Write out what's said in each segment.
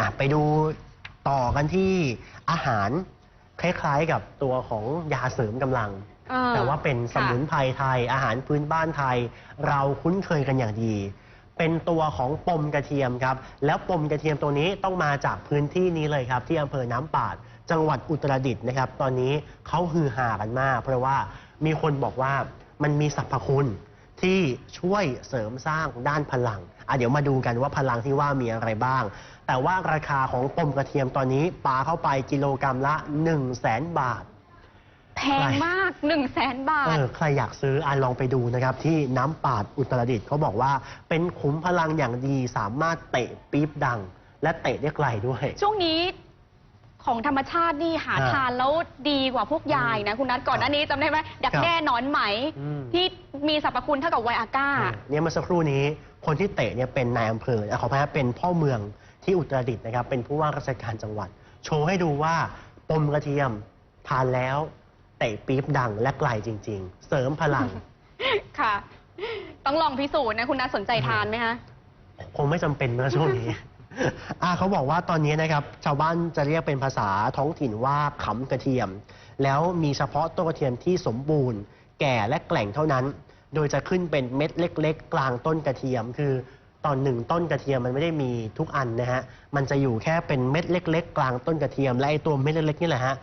อะไปดูต่อกันที่อาหารคล้ายๆกับตัวของยาเสริมกำลัง เออแต่ว่าเป็นสมุนค่ะไพรไทย อาหารพื้นบ้านไทย เราคุ้นเคยกันอย่างดี เป็นตัวของปมกระเทียมครับ แล้วปมกระเทียมตัวนี้ต้องมาจากพื้นที่นี้เลยครับ ที่อำเภอน้ำปาด จังหวัดอุตรดิตถ์นะครับ ตอนนี้เขาฮือฮากันมาก เพราะว่ามีคนบอกว่ามันมีสรรพคุณ ที่ช่วยเสริมสร้างด้านพลังอะเดี๋ยวมาดูกันว่าพลังที่ว่ามีอะไรบ้าง แต่ว่าราคาของปมกระเทียมตอนนี้ปาเข้าไปกิโลกรรัมละ 1 0 0 0 0แสนบาท แพงมาก1นึ่งแสนบาเอทอใครอยากซื้ออะลองไปดูนะครับ ที่น้ำปาดอุตรดิตถ์เขาบอกว่าเป็นขุมพลังอย่างดีสามารถเตะปี๊บดัง และเตะได้ไกลด้วย ช่วงนี้ ของธรรมชาตินี่หาอ่าทานแล้วดีกว่าพวกยายนะ คุณนัทก่อนหน้านี้จำได้ไหมดักครับแด้หนอนไหม อืม ที่มีสรรพคุณเท่ากับไวอาก้าเออเนี่ยเมื่อสักครู่นี้คนที่เตะเนี่ยเป็นนายอำเภออะขออภัยครับเป็นพ่อเมืองที่อุตรดิตถ์นะครับ เป็นผู้ว่าราชการจังหวัด โชว์ให้ดูว่าปมกระเทียมทานแล้ว เตะปี๊บดังและไกลจริง ๆ เสริมพลัง ค่ะ ต้องลองพิสูจน์นะ คุณนัทสนใจทานไหมคะ คงไม่จำเป็นเมื่อช่วงนี้ อ่าเขาบอกว่าตอนนี้นะครับ ชาวบ้านจะเรียกเป็นภาษาท้องถิ่นว่าขำกระเทียม แล้วมีเฉพาะต้นกระเทียมที่สมบูรณ์ แก่และแกล่งเท่านั้น โดยจะขึ้นเป็นเม็ดเล็ก ๆ กลางต้นกระเทียม คือตอนหนึ่งต้นกระเทียมมันไม่ได้มีทุกอันนะฮะ มันจะอยู่แค่เป็นเม็ดเล็ก ๆ กลางต้นกระเทียม และไอตัวเม็ดเล็กๆนี่แหละฮะ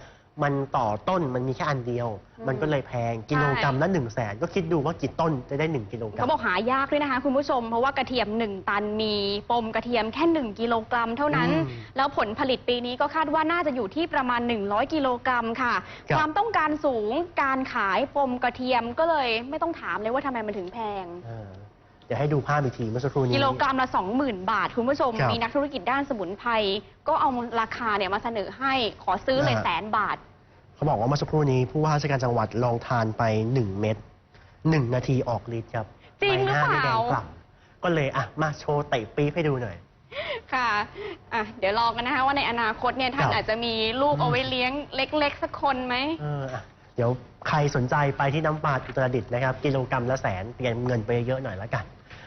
มันต่อต้นมันมีแค่อันเดียวอืมมันก็เลยแพงกิโลกรัมละหนึ่งแสนก็คิดดูว่ากี่ต้นจะได้หนึ่งกิโลกรัเขามบอกหายากด้วยนะคะ คุณผู้ชม เพราะว่ากระเทียม 1 ตันมีปมกระเทียมแค่ 1 กิโลกรัม เท่านั้นอืมแล้วผลผลิตปีนี้ก็คาดว่าน่าจะอยู่ที่ประมาณ 100 กิโลกรัมค่ะครับความต้องการสูงการขายปมกระเทียมก็เลยไม่ต้องถามเลยว่าทำไมมันถึงแพง เออเดี๋ยวให้ดูภาพอีกทีเมื่อสักครู่นี้ กิโลกรัมละ 20,000 บาท คุณผู้ชม ครับ มีนักธุรกิจด้านสมุนไพรก็เอาราคาเนี่ยมาเสนอให้ขอซื้อเลยนะฮะแสนบาท เขาบอกว่าเมื่อสักครู่นี้ผู้ว่าราชการจังหวัดลองทานไป 1 เม็ด1 นาทีออกฤทธิ์ครับจริงหรือใบน้เปล่าไม่แดงกล่ำก็เลยอะมาโชว์เตะปี๊บให้ดูหน่อย ค่ะอะ เดี๋ยวลองกันนะคะว่าในอนาคตเนี่ยท่านครับอาจจะมีลูกอืม เอาไว้เลี้ยงเล็ก ๆ สักคนไหม เอออะเดี๋ยวใครสนใจไปที่น้ำปลาอุตรดิตถ์นะครับ กิโลกรัมละแสนเตรียมเงินไปเยอะๆหน่อยละกัน